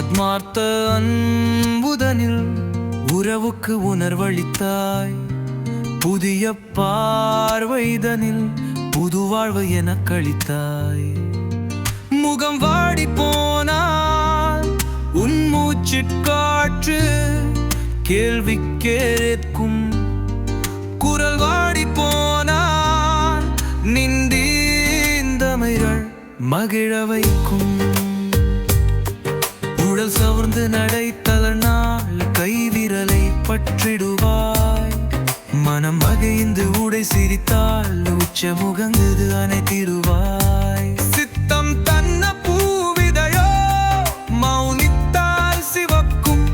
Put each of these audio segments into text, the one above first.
ஆத்மார்த்த அன்புதனில் உறவுக்கு உணர்வளித்தாய். புதிய பார்வைதனில் புது வாழ்வு என கழித்தாய். முகம் வாடி போனால் உன் மூச்சு காற்று கேள்வி கேட்கும் குரல் வாடி போனால் நின்றீந்தமைகள் மகிழ வைக்கும். உடல் சவர்ந்து நடை தளர்நாள் கைவிரலை பற்றிடுவாய். மனம் மகிழ்ந்து உடை சிரித்தால் உச்ச முகங்குது அணைத்திடுவாய். சித்தம் தன்ன பூவிதையோ மௌனித்தால் சிவக்கும்.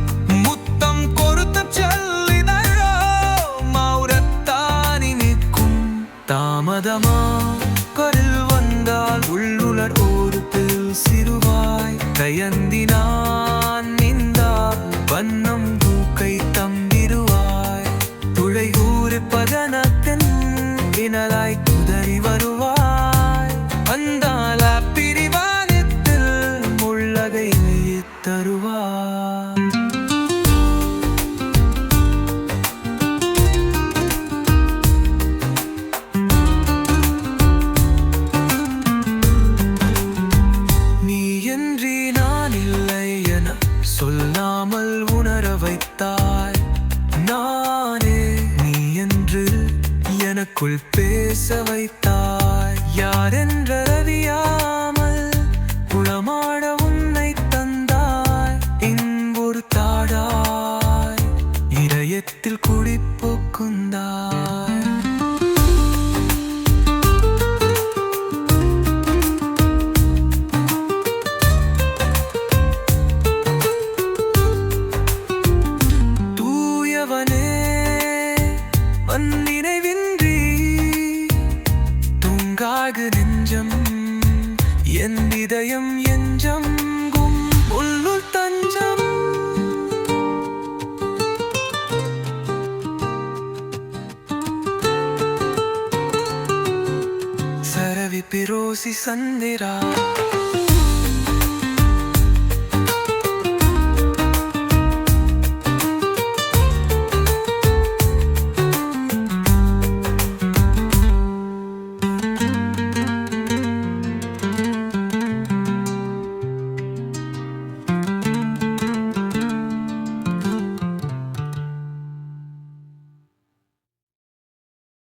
முத்தம் கொடுத்த செல்லிதையோ மௌரத்தானி நிற்கும். தாமதமா கரில் வந்தால் உள்ளுலர் ஓரத்தில் சிறுவாய். தயந்தினான் வண்ணம் தூக்கை தம்பிடுவாய் துளை ஊறிப்பதனத்தின் வினலாய் குதறி வருவாய். வந்தால பிரிவானத்தில் முள்ளகை தருவாய் நானே நீ என்று எனக்குள் பேச வைத்தாய். யாரென்ற நெஞ்சம் என் இதயம் எஞ்சம் உள்ளுள் தஞ்சம். சரவி பிரோசி சந்திரா.